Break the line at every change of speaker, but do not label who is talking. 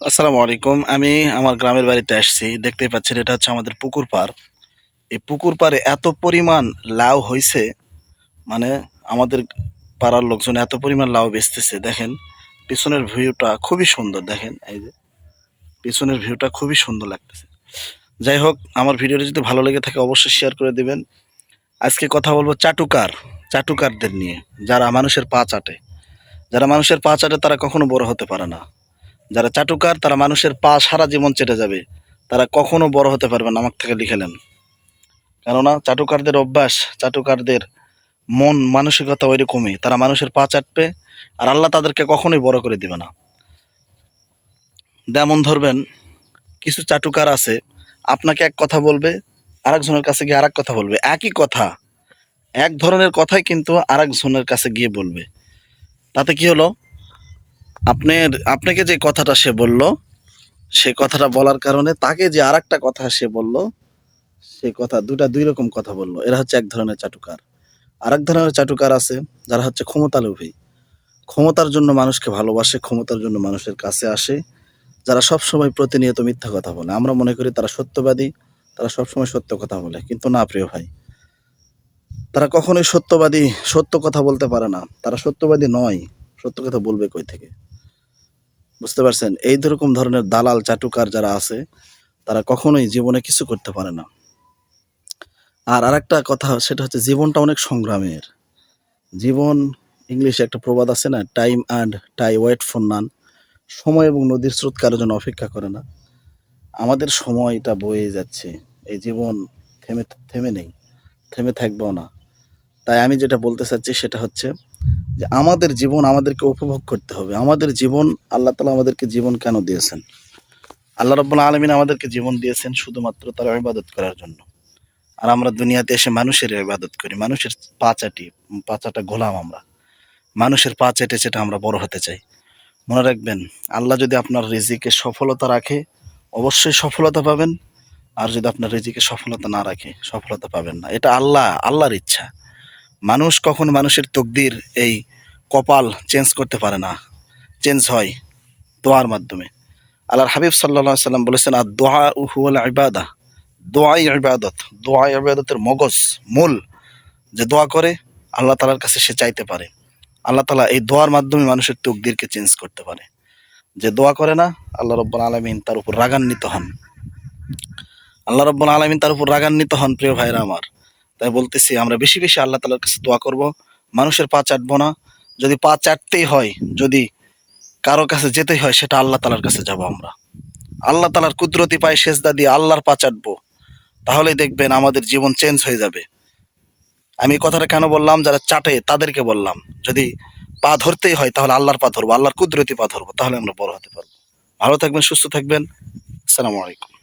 আসসালামু আলাইকুম। আমি আমার গ্রামের বাড়িতে আসছি। দেখতেই পাচ্ছেন, এটা হচ্ছে আমাদের পুকুর পাড়। এই পুকুর পাড়ে এত পরিমাণ লাউ হয়েছে মানে আমাদের পাড়ার লোকজন এত পরিমাণ লাউ বেচতেছে, দেখেন। পিছনের ভিউটা খুবই সুন্দর, দেখেন, এই যে। পিছনের ভিউটা খুবই সুন্দর লাগতেছে। যাই হোক, আমার ভিডিওটা যদি ভালো লেগে থাকে, অবশ্যই শেয়ার করে দেবেন। আজকে কথা বলব চাটুকার, চাটুকারদের নিয়ে, যারা মানুষের পা চাটে। যারা মানুষের পা চাটে, তারা কখনো বড় হতে পারে না। যারা চাটুকার, তারা মানুষের পা সারা জীবন চেটে যাবে। তারা কখনো বড় হতে পারবে না আমার থেকে লিখেলেন কেননা চাটুকারদের অভ্যাস, চাটুকারদের মন, মানসিকতা ওইরকমই। তারা মানুষের পা চাটবে আর আল্লাহ তাদেরকে কখনোই বড় করে দিবে না। যেমন ধরবেন, কিছু চাটুকার আছে, আপনাকে এক কথা বলবে, আরেকজনের কাছে গিয়ে আরেক কথা বলবে। একই কথা, এক ধরনের কথাই কিন্তু আরেকজনের কাছে গিয়ে বলবে। তাতে কি হলো? আপনার, আপনাকে যে কথাটা সে বলল, সে কথাটা বলার কারণে তাকে যে আরেকটা কথা সে বলল, সে কথা দুটা দুই রকম কথা বলল। এরা হচ্ছে এক ধরনের চাটুকার। আর এক ধরনের চাটুকার আছে, যারা হচ্ছে ক্ষমতা লোভী। ক্ষমতার জন্য মানুষকে ভালোবাসে, ক্ষমতার জন্য মানুষের কাছে আসে। যারা সব সময় প্রতিনিয়ত মিথ্যা কথা বলে। আমরা মনে করি তারা সত্যবাদী, তারা সবসময় সত্য কথা বলে। কিন্তু না, প্রিয় ভাই, তারা কখনোই সত্যবাদী, সত্য কথা বলতে পারে না। তারা সত্যবাদী নয়। সত্য কথা বলবে কই থেকে? বুঝতে পারছেন? এই রকম ধরনের দালাল, চাটুকার যারা আছে, তারা কখনোই জীবনে কিছু করতে পারে না। আর আরেকটা কথা, সেটা হচ্ছে জীবনটা অনেক সংগ্রামের। জীবন, ইংলিশে একটা প্রবাদ আছে না time and tide wait for none সময় এবং নদীর স্রোত কারোর জন্য অপেক্ষা করে না। আমাদের সময়টা বয়ে যাচ্ছে। এই জীবন থেমে থেমে নেই, থেমে থাকবেও না। তাই আমি যেটা বলতে চাচ্ছি সেটা হচ্ছে যে আমাদের জীবন আমাদেরকে উপভোগ করতে হবে। আমাদের জীবন আল্লাহ তালা আমাদেরকে জীবন কেন দিয়েছেন? আল্লাহ রব্বুল আলমিন আমাদেরকে জীবন দিয়েছেন শুধুমাত্র তার ইবাদত করার জন্য। আর আমরা দুনিয়াতে এসে মানুষের ইবাদত করি, মানুষের পা চাটি, পা চাটা গোলাম আমরা। মানুষের পা চেটে চেটে আমরা বড় হতে চাই। মনে রাখবেন, আল্লাহ যদি আপনার রিজিকে সফলতা রাখে, অবশ্যই সফলতা পাবেন। আর যদি আপনার রিজিকে সফলতা না রাখে, সফলতা পাবেন না। এটা আল্লাহ, আল্লাহর ইচ্ছা। মানুষ কখন মানুষের তকদির, এই কপাল চেঞ্জ করতে পারে না চেঞ্জ হয় দোয়ার মাধ্যমে। আল্লাহর হাবিব সাল্লা সাল্লাম বলেছেন আর দোয়া উহুল ইবাদা। দোয়াই ইবাদত, দোয়াই ইবাদতের মগজ, মূল যে দোয়া করে, আল্লাহ তালার কাছে সে চাইতে পারে। আল্লাহ তালা এই দোয়ার মাধ্যমে মানুষের তকদিরকে চেঞ্জ করতে পারে। যে দোয়া করে না, আল্লাহ রব্বুল আলমিন তার উপর রাগান্বিত হন। আল্লাহ রব্বুল আলমিন তার উপর রাগান্বিত হন, প্রিয় ভাইরা আমার। তাই বলতেছি, আমরা বেশি বেশি আল্লাহ তালার কাছে দোয়া করব। মানুষের পা চাটবো না যদি পা চাটতেই হয়, যদি কারও কাছে যেতেই হয়, সেটা আল্লাহ তালার কাছে যাব আমরা। আল্লাহ তালার কুদরতি পায়ে সেজদা দিয়ে আল্লাহর পা চাটবো। তাহলেই দেখবেন আমাদের জীবন চেঞ্জ হয়ে যাবে। আমি কথাটা কেন বললাম? যারা চাটে, তাদেরকে বললাম, যদি পা ধরতেই হয়, তাহলে আল্লাহর পা ধরবো, আল্লাহর কুদরতি পা ধরবো, তাহলে আমরা বড় হতে পারব। ভালো থাকবেন, সুস্থ থাকবেন। আসসালামু আলাইকুম।